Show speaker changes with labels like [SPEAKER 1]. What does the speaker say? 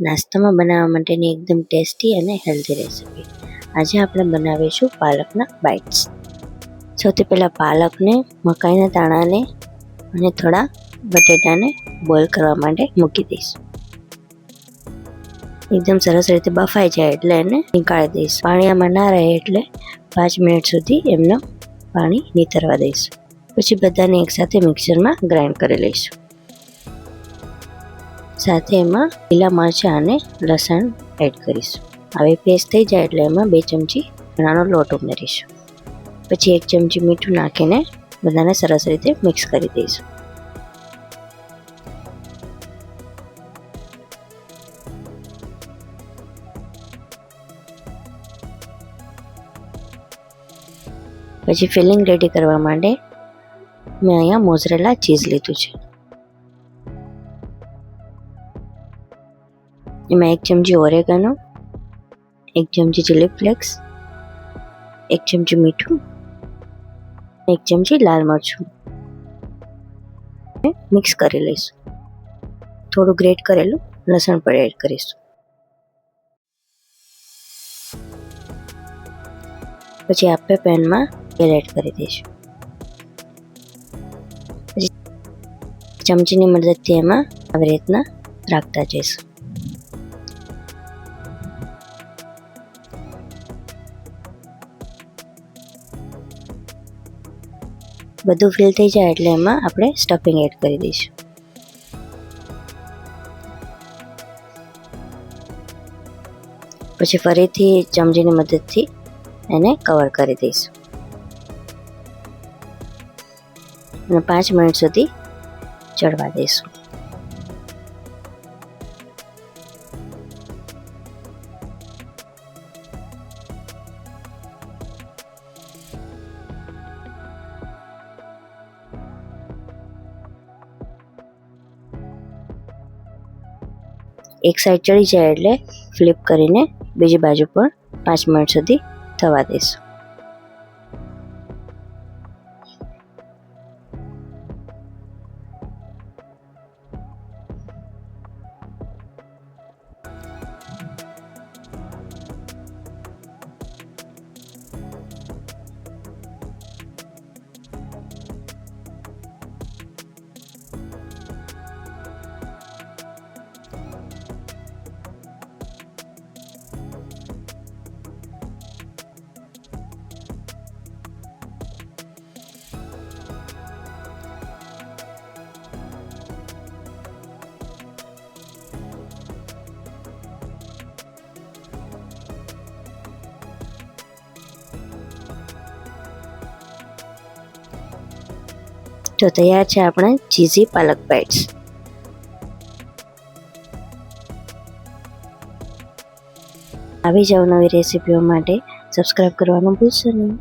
[SPEAKER 1] નાસ્તામાં બનાવવા માટેની એકદમ ટેસ્ટી અને હેલ્ધી રેસીપી આજે આપણે બનાવીશું પાલકના બાઇટ્સ સૌથી પહેલાં પાલકને મકાઈના દાણાને અને થોડા બટેટાને બોઇલ કરવા માટે મૂકી દઈશું. એકદમ સરસ રીતે બફાઈ જાય એટલે એને નીકાળી દઈશ. પાણી આમાં ના રહે એટલે પાંચ મિનિટ સુધી એમનો પાણી નીતરવા દઈશું. પછી બધાને એકસાથે મિક્સરમાં ગ્રાઇન્ડ કરી લઈશું. સાથે એમાં લીલા મરચાં અને લસણ એડ કરીશું. હવે પેસ્ટ થઈ જાય એટલે એમાં બે ચમચી ચણાનો લોટ ઉમેરીશું. પછી એક ચમચી મીઠું નાખીને બધાને સરસ રીતે મિક્સ કરી દઈશું. પછી ફિલિંગ રેડી કરવા માટે મેં અહીંયા મોઝરેલા ચીઝ લીધું છે. એમાં એક ચમચી ઓરેગાનો, એક ચમચી ચીલી ફ્લેક્સ એક ચમચી મીઠું, એક ચમચી લાલ મરચું. મિક્સ કરી લઈશું. થોડું ગ્રેટ કરેલું, લસણ પણ એડ કરીશું. પછી આપણે પેનમાં તેલ એડ કરી દઈશું. ચમચીની મદદથી એમાં આવી રીતના રાખતા જઈશું. બધું ફિલ થઈ જાય એટલે એમાં આપણે સ્ટફિંગ એડ કરી દઈશું. પછી ફરીથી ચમચીની મદદથી એને કવર કરી દઈશું. અને પાંચ મિનિટ સુધી ચડવા દઈશું. એક સાઈડ ચડી જાય એટલે ફ્લિપ કરીને બીજી બાજુ પણ પાંચ મિનિટ સુધી થવા દઈશું. તો તૈયાર છે આપણે ચીઝી પાલક બાઇટ્સ આવી જાવ નવી રેસીપીઓ માટે સબસ્ક્રાઈબ કરવાનું ભૂલશો નહીં.